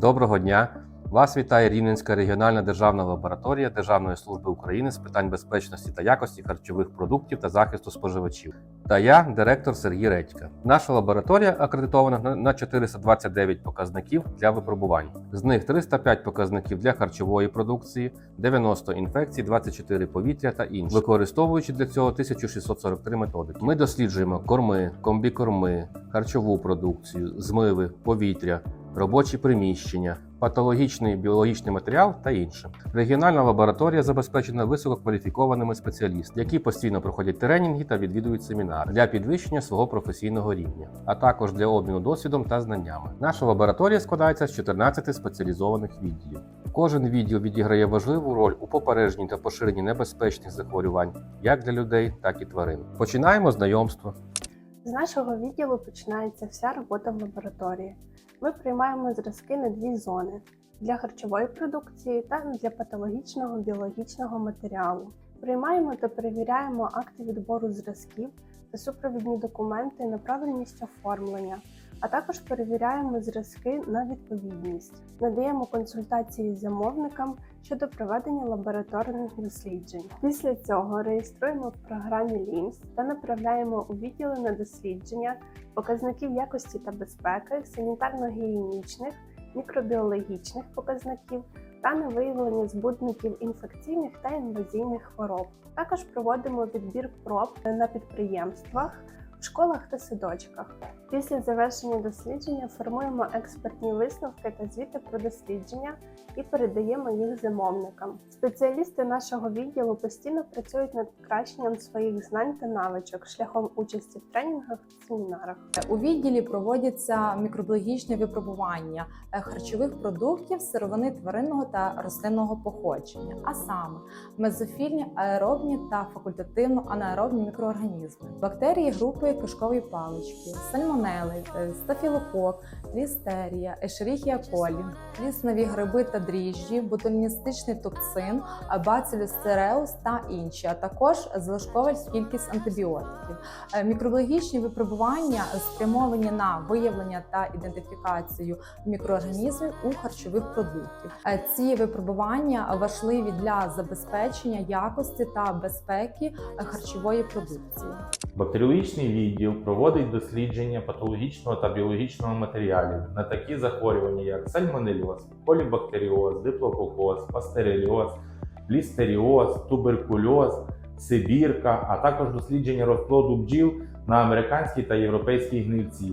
Доброго дня! Вас вітає Рівненська регіональна державна лабораторія Державної служби України з питань безпечності та якості харчових продуктів та захисту споживачів. Та я, директор Сергій Редька. Наша лабораторія акредитована на- на 429 показників для випробувань. З них 305 показників для харчової продукції, 90 інфекцій, 24 повітря та інші, використовуючи для цього 1643 методики. Ми досліджуємо корми, комбікорми, харчову продукцію, змиви, повітря, робочі приміщення, патологічний біологічний матеріал та інше. Регіональна лабораторія забезпечена висококваліфікованими спеціалістами, які постійно проходять тренінги та відвідують семінари для підвищення свого професійного рівня, а також для обміну досвідом та знаннями. Наша лабораторія складається з 14 спеціалізованих відділів. Кожен відділ відіграє важливу роль у попередженні та поширенні небезпечних захворювань як для людей, так і тварин. Починаємо знайомство. З нашого відділу починається вся робота в лабораторії. Ми приймаємо зразки на дві зони для харчової продукції та для патологічного біологічного матеріалу. Приймаємо та перевіряємо акти відбору зразків та супровідні документи на правильність оформлення, а також перевіряємо зразки на відповідність, надаємо консультації замовникам щодо проведення лабораторних досліджень. Після цього реєструємо в програмі LIMS та направляємо у відділи на дослідження показників якості та безпеки, санітарно-гігієнічних, мікробіологічних показників та на виявлення збудників інфекційних та інвазійних хвороб. Також проводимо відбір проб на підприємствах, школах та садочках. Після завершення дослідження формуємо експертні висновки та звіти про дослідження і передаємо їх замовникам. Спеціалісти нашого відділу постійно працюють над покращенням своїх знань та навичок шляхом участі в тренінгах та семінарах. У відділі проводяться мікробіологічні випробування е, харчових продуктів, сировини тваринного та рослинного походження, а саме мезофільні, аеробні та факультативно анаеробні мікроорганізми, бактерії групи кишкової палички, сальмонели, е, стафілокок, лістерія, ешеріхія колі, ліснові гриби та дріжджі, ботуліністичний токсин, бацилюс цереус та інші, а також залишкова кількість антибіотиків. Е, Мікробіологічні випробування спрямовані на виявлення та ідентифікацію мікроорганізмів у харчових продуктів. Е, Ці випробування важливі для забезпечення якості та безпеки харчової продукції. Бактеріологічний відділ проводить дослідження патологічного та біологічного матеріалів на такі захворювання, як сальмонельоз, полібактеріоз, диплококоз, пастереліоз, лістеріоз, туберкульоз, сибірка, а також дослідження розплоду бджіл на американській та європейській гнильці,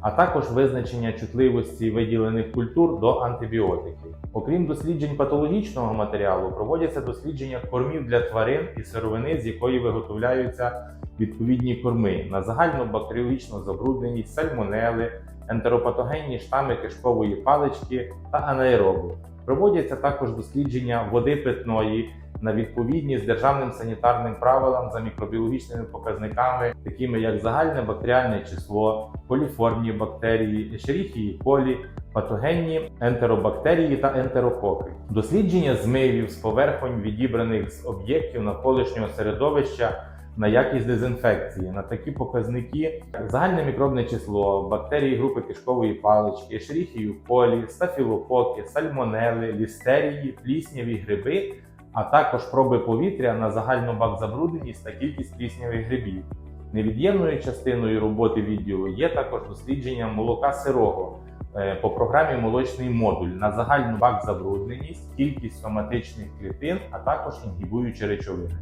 а також визначення чутливості виділених культур до антибіотиків. Окрім досліджень патологічного матеріалу, проводяться дослідження кормів для тварин і сировини, з якої виготовляються відповідні корми на загальну бактеріологічну забрудненість, сальмонели, ентеропатогенні штами кишкової палички та анаероби. Проводяться також дослідження води питної на відповідність державним санітарним правилам за мікробіологічними показниками, такими як загальне бактеріальне число, коліформні бактерії, ешеріхії колі, патогенні ентеробактерії та ентерококи. Дослідження змивів з поверхонь відібраних з об'єктів навколишнього середовища на якість дезінфекції на такі показники: як загальне мікробне число, бактерії групи кишкової палички, ешеріхію колі, стафілококи, сальмонели, лістерії, плісняві гриби, а також проби повітря на загальну бакзабрудненість та кількість пліснявих грибів. Невід'ємною частиною роботи відділу є також дослідження молока сирого е, по програмі Молочний модуль на загальну бакзабрудненість, кількість соматичних клітин, а також інгібуючі речовини.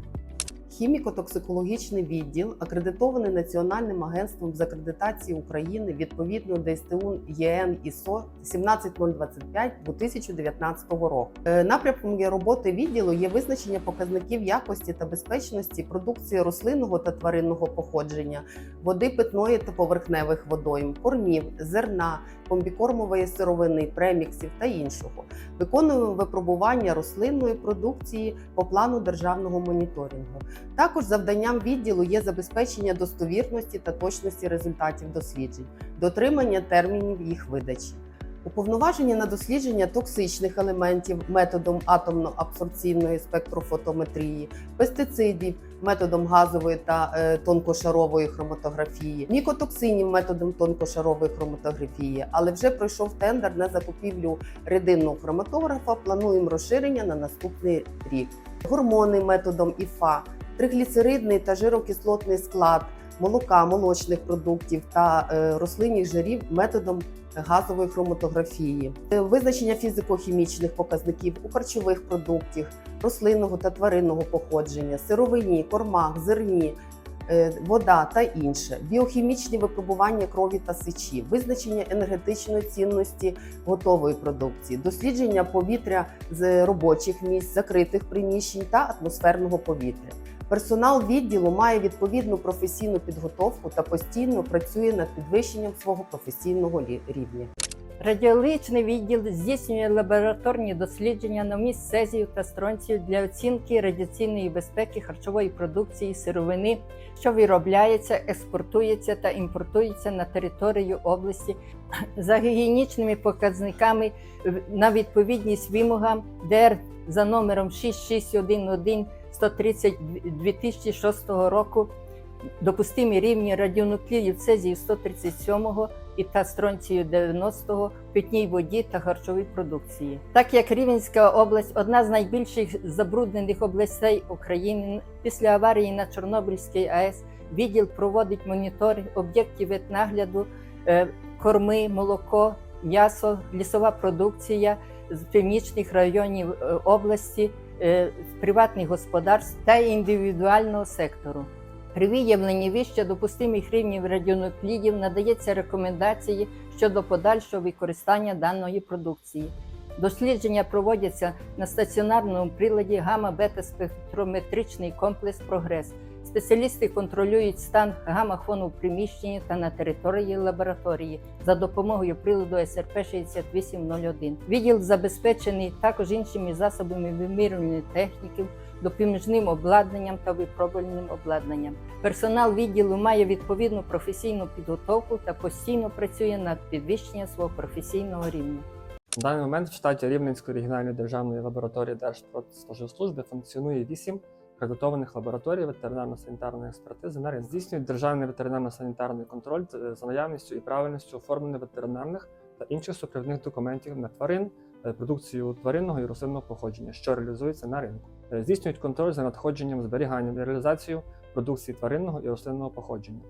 Хіміко-токсикологічний відділ акредитований Національним агентством з акредитації України відповідно ДСТУ ЄН ІСО 17025 2019 року. Е, Напрямком роботи відділу є визначення показників якості та безпечності продукції рослинного та тваринного походження, води питної та поверхневих водойм, кормів, зерна, комбікормової сировини, преміксів та іншого. Виконуємо випробування рослинної продукції по плану державного моніторингу. Також завданням відділу є забезпечення достовірності та точності результатів досліджень, дотримання термінів їх видачі. Уповноваження на дослідження токсичних елементів методом атомно-абсорбційної спектрофотометрії, пестицидів, методом газової та е, тонкошарової хроматографії, мікотоксинів методом тонкошарової хроматографії, але вже пройшов тендер на закупівлю рединного хроматографа. Плануємо розширення на наступний рік. Гормони методом ІФА, тригліцеридний та жирокислотний склад молока, молочних продуктів та е, рослинних жирів методом газової хроматографії, Е, визначення фізико-хімічних показників у харчових продуктів, рослинного та тваринного походження, сировині, кормах, зерні. е, Вода та інше, біохімічні випробування крові та сечі, визначення енергетичної цінності готової продукції, дослідження повітря з робочих місць, закритих приміщень та атмосферного повітря. Персонал відділу має відповідну професійну підготовку та постійно працює над підвищенням свого професійного рівня. Радіологічний відділ здійснює лабораторні дослідження на вміст цезію та стронцію для оцінки радіаційної безпеки харчової продукції, сировини, що виробляється, експортується та імпортується на територію області за гігієнічними показниками на відповідність вимогам ДР за номером 6611 130 2006 року. Допустимі рівні радіонуклідів цезію 137 і та стронцію 90 в питній воді та харчовій продукції. Так як Рівненська область одна з найбільших забруднених областей України після аварії на Чорнобильській АЕС, відділ проводить моніторинг об'єктів ветнагляду, е, корми, молоко, м'ясо, лісова продукція з північних районів е, області, приватних господарств та індивідуального сектору. При виявленні вище допустимих рівнів радіонуклідів надається рекомендації щодо подальшого використання даної продукції. Дослідження проводяться на стаціонарному приладі гамма-бета-спектрометричний комплекс Прогрес. Спеціалісти контролюють стан гамма-фону в приміщенні та на території лабораторії за допомогою приладу SRP 6801. Відділ забезпечений також іншими засобами вимірювання техніки, допоміжним обладнанням та випробувальним обладнанням. Персонал відділу має відповідну професійну підготовку та постійно працює над підвищенням свого професійного рівня. На даний момент в штаті Рівненської регіональної державної лабораторії Держпродспоживслужби функціонує 8 акредитованих лабораторій ветеринарно-санітарної експертизи на ринку. Здійснюють державний ветеринарно-санітарний контроль за наявністю і правильністю оформлення ветеринарних та інших супровідних документів на тварин, е, продукцію тваринного і рослинного походження, що реалізується на ринку. Е, Здійснюють контроль за надходженням, зберіганням і реалізацією продукції тваринного і рослинного походження.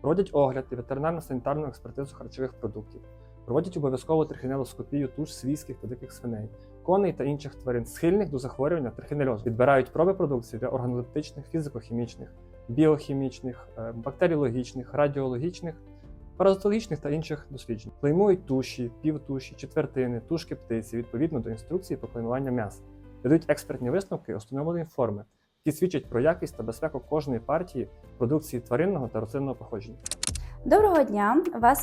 Проводять огляд і ветеринарно-санітарну експертизу харчових продуктів. Проводять обов'язкову трихінелоскопію туш свійських та диких свиней, коней та інших тварин, схильних до захворювання трихінельозу. Відбирають проби продукції для органолептичних, фізико-хімічних, біохімічних, е, бактеріологічних, радіологічних, паразитологічних та інших досліджень. Клеймують туші, півтуші, четвертини, тушки птиці відповідно до інструкції про клеймування м'яса. Дають експертні висновки установленої форми, які свідчать про якість та безпеку кожної партії продукції тваринного та рослинного походження. Доброго дня! Вас